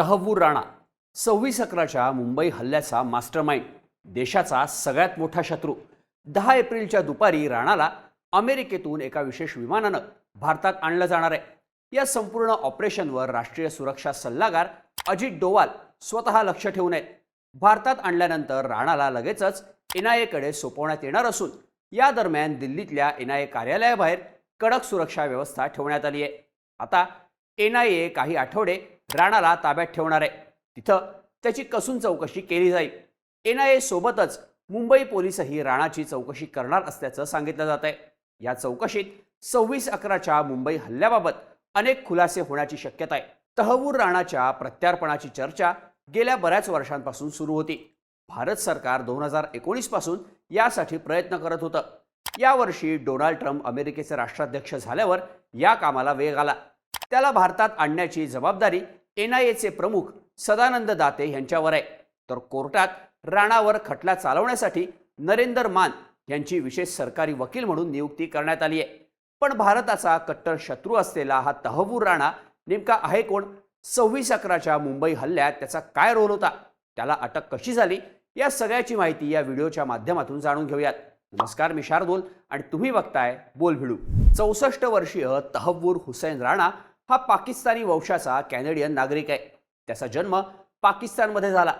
तहव्वूर राणा सव्वीस अकराच्या मुंबई हल्ल्याचा मास्टरमाइंड देशाचा सगळ्यात मोठा शत्रू. दहा एप्रिलच्या दुपारी राणाला अमेरिकेतून एका विशेष विमानानं भारतात आणलं जाणार आहे. या संपूर्ण ऑपरेशनवर राष्ट्रीय सुरक्षा सल्लागार अजित डोवाल स्वतः लक्ष ठेवून आहेत. भारतात आणल्यानंतर राणाला लगेचच एन आय एकडे सोपवण्यात येणार असून या दरम्यान दिल्लीतल्या एन आय ए कार्यालयाबाहेर कडक सुरक्षा व्यवस्था ठेवण्यात आली आहे. आता एन आय ए काही आठवडे राणाला ताब्यात ठेवणार. आहे तिथं त्याची कसून चौकशी केली जाईल. एन आय ए सोबतच मुंबई पोलीसही राणाची चौकशी करणार असल्याचं सांगितलं जात आहे या चौकशीत सव्वीस अकराच्या मुंबई हल्ल्याबाबत अनेक खुलासे होण्याची शक्यता आहे. तहवूर राणाच्या प्रत्यार्पणाची चर्चा गेल्या बऱ्याच वर्षांपासून सुरू होती. भारत सरकार दोन हजार एकोणीसपासून यासाठी प्रयत्न करत होतं. यावर्षी डोनाल्ड ट्रम्प अमेरिकेचे राष्ट्राध्यक्ष झाल्यावर या कामाला वेग आला. त्याला भारतात आणण्याची जबाबदारी एन आय एचे प्रमुख सदानंद दाते यांच्यावर आहे. तर कोर्टात राणावर खटला चालवण्यासाठी नरेंदर मान यांची विशेष सरकारी वकील म्हणून नियुक्ती करण्यात आली आहे. पण भारताचा कट्टर शत्रू असलेला हा तहवूर राणा नेमका आहे कोण? सव्वीस अकराच्या मुंबई हल्ल्यात त्याचा काय रोल होता? त्याला अटक कशी झाली? या सगळ्याची माहिती या व्हिडिओच्या माध्यमातून जाणून घेऊयात. नमस्कार मी शार्दोल आणि तुम्ही बघताय बोल भिडू चौसष्ट वर्षीय तहव्वूर हुसैन राणा हा पाकिस्तानी वंशाचा कॅनेडियन नागरिक आहे. त्याचा जन्म पाकिस्तानमध्ये झाला.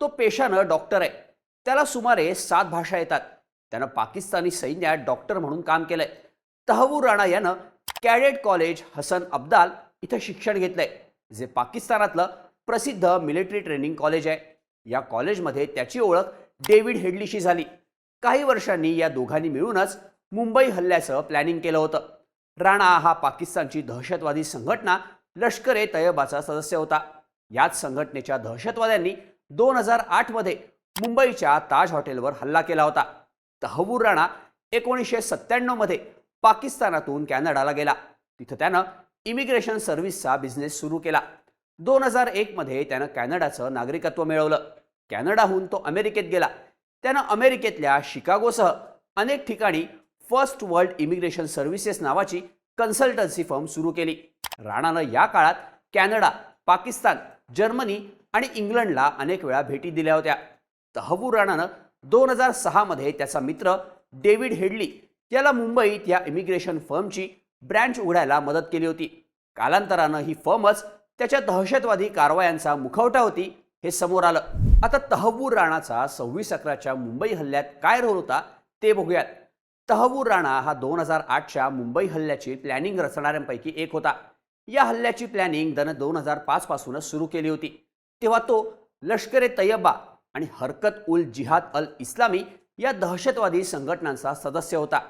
तो पेशानं डॉक्टर आहे. त्याला सुमारे सात भाषा येतात. त्यानं पाकिस्तानी सैन्यात डॉक्टर म्हणून काम केलंय. तहवूर राणा यानं कॅडेट कॉलेज हसन अब्दाल इथं शिक्षण घेतलंय जे पाकिस्तानातलं प्रसिद्ध मिलिटरी ट्रेनिंग कॉलेज आहे. या कॉलेजमध्ये त्याची ओळख डेव्हिड हेडलीशी झाली. काही वर्षांनी या दोघांनी मिळूनच मुंबई हल्ल्याचं प्लॅनिंग केलं होतं. राणा हा पाकिस्तानची दहशतवादी संघटना लष्कर ए तयबाचा सदस्य होता. याच संघटनेच्या दहशतवाद्यांनी दोन हजार आठमध्ये मुंबईच्या ताज हॉटेलवर हल्ला केला होता. तहवूर राणा एकोणीसशे सत्त्याण्णवमध्ये पाकिस्तानातून कॅनडाला गेला. तिथं त्यानं इमिग्रेशन सर्व्हिसचा बिझनेस सुरू केला. दोन हजार एकमध्ये त्यानं कॅनडाचं नागरिकत्व मिळवलं. कॅनडाहून तो अमेरिकेत गेला. त्यानं अमेरिकेतल्या शिकागोसह अनेक ठिकाणी फर्स्ट वर्ल्ड इमिग्रेशन सर्व्हिसेस नावाची कन्सल्टन्सी फर्म सुरू केली. राणानं या काळात कॅनडा पाकिस्तान जर्मनी आणि इंग्लंडला अनेक वेळा भेटी दिल्या होत्या. तहवूर राणानं दोन हजार सहामध्ये त्याचा मित्र डेव्हिड हेडली याला मुंबईत या इमिग्रेशन फर्मची ब्रँच उघडायला मदत केली होती. कालांतरानं ही फर्मच त्याच्या दहशतवादी कारवायांचा मुखवटा होती हे समोर आलं. आता तहवूर राणाचा सव्वीस अकराच्या मुंबई हल्ल्यात काय रोल होता ते बघूयात. तहवूर राणा हा दोन हजार आठच्या मुंबई हल्ल्याची प्लॅनिंग रचणाऱ्यांपैकी एक होता. या हल्ल्याची प्लॅनिंग त्यानं दोन हजार पाच पासूनच सुरू केली होती. तेव्हा तो लष्कर ए तय्यबा आणि हरकत उल जिहाद अल इस्लामी या दहशतवादी संघटनांचा सदस्य होता.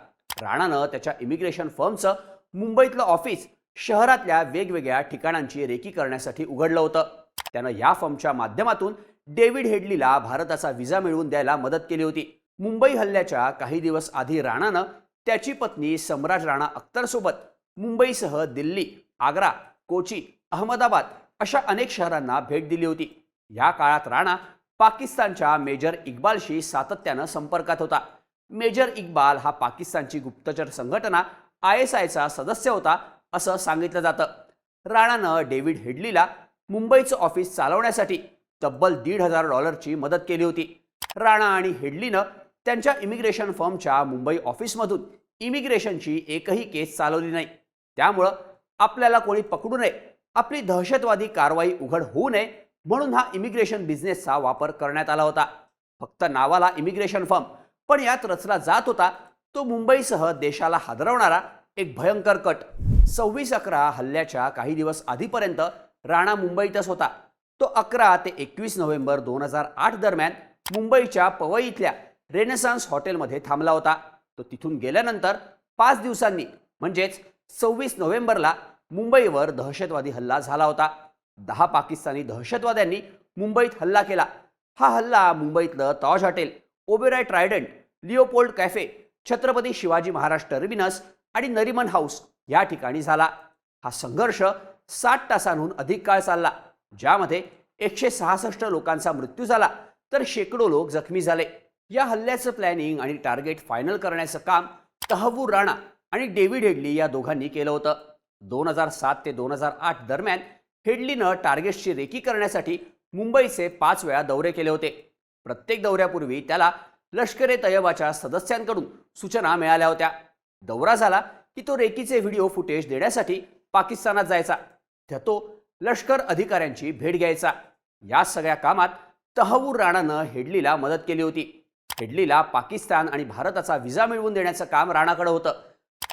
राणानं त्याच्या इमिग्रेशन फर्मचं मुंबईतलं ऑफिस शहरातल्या वेगवेगळ्या ठिकाणांची रेकी करण्यासाठी उघडलं होतं. त्यानं या फर्मच्या माध्यमातून डेव्हिड हेडलीला भारताचा व्हिसा मिळवून द्यायला मदत केली होती. मुंबई हल्ल्याच्या काही दिवस आधी राणानं त्याची पत्नी सम्राट राणा अख्तरसोबत मुंबईसह दिल्ली आग्रा कोची अहमदाबाद अशा अनेक शहरांना भेट दिली होती. या काळात राणा पाकिस्तानच्या मेजर इक्बालशी सातत्यानं संपर्कात होता. मेजर इक्बाल हा पाकिस्तानची गुप्तचर संघटना आय एस आयचा सदस्य होता असं सांगितलं जातं. राणानं डेव्हिड हेडलीला मुंबईचं ऑफिस चालवण्यासाठी तब्बल दीड हजार डॉलरची मदत केली होती. राणा आणि हेडलीनं त्यांच्या इमिग्रेशन फर्मच्या मुंबई ऑफिसमधून इमिग्रेशनची एकही केस चालवली नाही. त्यामुळं आपल्याला कोणी पकडू नये. आपली दहशतवादी कारवाई उघड होऊ नये म्हणून हा इमिग्रेशन बिझनेसचा वापर करण्यात आला होता. फक्त नावाला इमिग्रेशन फर्म पण यात रचला जात होता. तो मुंबईसह देशाला हादरवणारा एक भयंकर कट. सव्वीस अकरा हल्ल्याच्या काही दिवस आधीपर्यंत राणा मुंबईतच होता. तो अकरा ते एकवीस नोव्हेंबर दोन हजार आठ दरम्यान मुंबईच्या पवई इथल्या रेनेसान्स हॉटेलमध्ये थांबला होता. तो तिथून गेल्यानंतर पाच दिवसांनी म्हणजेच सव्वीस नोव्हेंबरला मुंबईवर दहशतवादी हल्ला झाला होता. दहा पाकिस्तानी दहशतवाद्यांनी मुंबईत हल्ला केला. हा हल्ला मुंबईतलं Taj hotel Oberoi Trident Leopold cafe Chhatrapati Shivaji Maharaj terminus आणि नरिमन हाऊस या ठिकाणी झाला. हा संघर्ष साठ तासांहून अधिक काळ चालला ज्यामध्ये एकशे सहासष्ट लोकांचा मृत्यू झाला तर शेकडो लोक जखमी झाले. या हल्ल्याचं प्लॅनिंग आणि टार्गेट फायनल करण्याचं काम तहवूर राणा आणि डेव्हिड हेडली या दोघांनी केलं होतं. दोन हजार सात ते दोन हजार आठ दरम्यान हेडलीनं टार्गेट्सची रेकी करण्यासाठी मुंबईचे पाच वेळा दौरे केले होते. प्रत्येक दौऱ्यापूर्वी त्याला लष्कर ए तयबाच्या सदस्यांकडून सूचना मिळाल्या होत्या. दौरा झाला की तो रेकीचे व्हिडिओ फुटेज देण्यासाठी पाकिस्तानात जायचा. त्या तो लष्कर अधिकाऱ्यांची भेट घ्यायचा. या सगळ्या कामात तहवूर राणानं हेडलीला मदत केली होती. हेडलीला पाकिस्तान आणि भारताचा व्हिसा मिळवून देण्याचं काम राणाकडे होतं.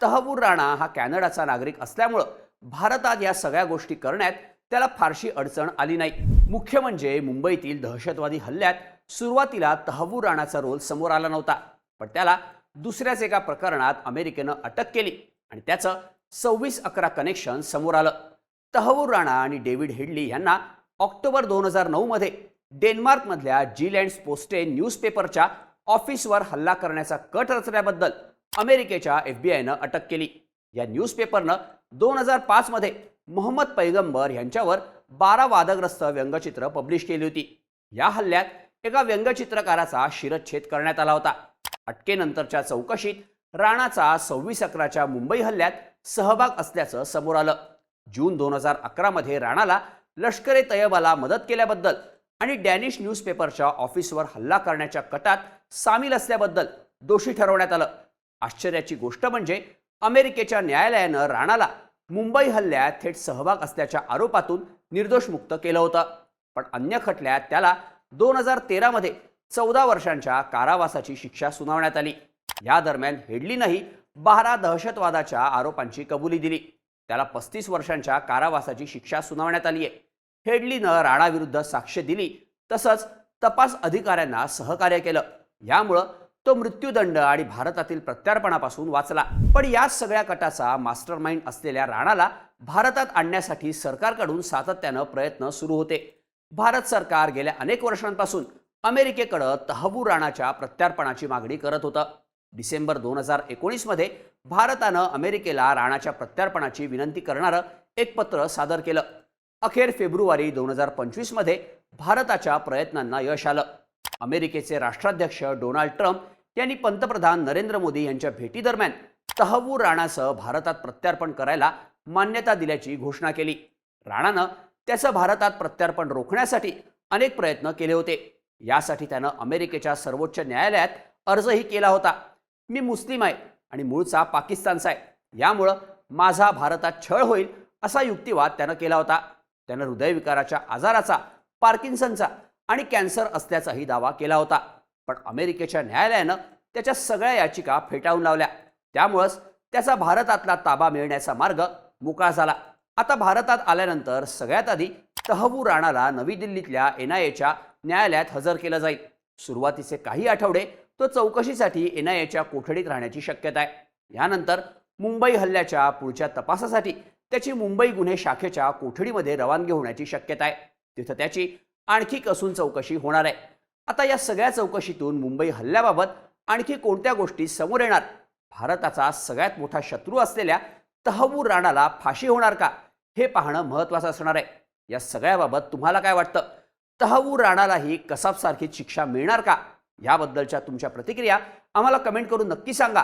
तहवूर राणा हा कॅनडाचा नागरिक असल्यामुळं भारतात या सगळ्या गोष्टी करण्यात त्याला फारशी अडचण आली नाही. मुख्य म्हणजे मुंबईतील दहशतवादी हल्ल्यात सुरुवातीला तहवूर राणाचा रोल समोर आला नव्हता पण त्याला दुसऱ्याच एका प्रकरणात अमेरिकेनं अटक केली आणि त्याचं सव्वीस अकरा कनेक्शन समोर आलं. तहवूर राणा आणि डेव्हिड हेडली यांना ऑक्टोबर दोन हजार नऊमध्ये डेन्मार्कमधल्या जीलँड्स पोस्टे न्यूजपेपरच्या ऑफिसवर हल्ला करण्याचा कट रचल्याबद्दल अमेरिकेच्या एफ बी आयनं अटक केली. या न्यूजपेपरनं दोन हजार पाचमध्ये मोहम्मद पैगंबर यांच्यावर बारा वादग्रस्त व्यंगचित्र पब्लिश केली होती. या हल्ल्यात एका व्यंगचित्रकाराचा शिरच्छेद करण्यात आला होता. अटकेनंतरच्या चौकशीत राणाचा सव्वीस अकराच्या मुंबई हल्ल्यात सहभाग असल्याचं समोर आलं. जून दोन हजार अकरामध्ये राणाला लष्कर ए तयबाला मदत केल्याबद्दल आणि डॅनिश न्यूजपेपरच्या ऑफिसवर हल्ला करण्याच्या कटात सामील असल्याबद्दल दोषी ठरवण्यात आलं. आश्चर्याची गोष्ट म्हणजे अमेरिकेच्या न्यायालयानं राणाला मुंबई हल्ल्यात थेट सहभाग असल्याच्या आरोपातून निर्दोष मुक्त केलं होतं. पण अन्य खटल्यात त्याला दोन हजार तेरामध्ये चौदा वर्षांच्या कारावासाची शिक्षा सुनावण्यात आली. या दरम्यान हेडलीनंही बारा दहशतवादाच्या आरोपांची कबुली दिली. त्याला पस्तीस वर्षांच्या कारावासाची शिक्षा सुनावण्यात आली आहे हेडलीनं राणाविरुद्ध साक्ष दिली तसंच तपास अधिकाऱ्यांना सहकार्य केलं. यामुळं तो मृत्यूदंड आणि भारतातील प्रत्यार्पणापासून वाचला. पण या सगळ्या कटाचा मास्टरमाइंड असलेल्या राणाला भारतात आणण्यासाठी सरकारकडून सातत्यानं प्रयत्न सुरू होते. भारत सरकार गेल्या अनेक वर्षांपासून अमेरिकेकडं तहबू राणाच्या प्रत्यार्पणाची मागणी करत होतं. डिसेंबर दोन हजार एकोणीसमध्ये भारतानं अमेरिकेला राणाच्या प्रत्यार्पणाची विनंती करणारं एक पत्र सादर केलं. अखेर फेब्रुवारी दोन हजार पंचवीसमध्ये भारताच्या प्रयत्नांना यश आलं. अमेरिकेचे राष्ट्राध्यक्ष डोनाल्ड ट्रम्प यांनी पंतप्रधान नरेंद्र मोदी यांच्या भेटीदरम्यान तहवूर राणासह भारतात प्रत्यार्पण करायला मान्यता दिल्याची घोषणा केली. राणानं त्याचं भारतात प्रत्यार्पण रोखण्यासाठी अनेक प्रयत्न केले होते. यासाठी त्यानं अमेरिकेच्या सर्वोच्च न्यायालयात अर्जही केला होता. मी मुस्लिम आहे आणि मूळचा पाकिस्तानचा आहे. यामुळं माझा भारतात छळ होईल असा युक्तिवाद त्यानं केला होता. त्यानं हृदयविकाराच्या आजाराचा पार्किन्सनचा आणि कॅन्सर असल्याचाही दावा केला होता. पण अमेरिकेच्या न्यायालयानं त्याच्या सगळ्या याचिका फेटाळून लावल्या. त्यामुळंच त्याचा भारतातला ताबा मिळण्याचा मार्ग मोकळा झाला. आता भारतात आल्यानंतर सगळ्यात आधी तहबू राणाला नवी दिल्लीतल्या एन आय एच्या न्यायालयात हजर केलं जाईल. सुरुवातीचे काही आठवडे तो चौकशीसाठी एन आय एच्या कोठडीत राहण्याची शक्यता आहे. यानंतर मुंबई हल्ल्याच्या पुढच्या तपासासाठी त्याची मुंबई गुन्हे शाखेच्या कोठडीमध्ये रवानगी होण्याची शक्यता आहे. तिथं त्याची आणखी कसून चौकशी होणार आहे. आता या सगळ्या चौकशीतून मुंबई हल्ल्याबाबत आणखी कोणत्या गोष्टी समोर येणार? भारताचा सगळ्यात मोठा शत्रू असलेल्या तहवूर राणाला फाशी होणार का? हे पाहणं महत्त्वाचं असणार आहे. या सगळ्याबाबत तुम्हाला काय वाटतं? तहवूर राणालाही कसाबसारखी शिक्षा मिळणार का? याबद्दलच्या तुमच्या प्रतिक्रिया आम्हाला कमेंट करून नक्की सांगा.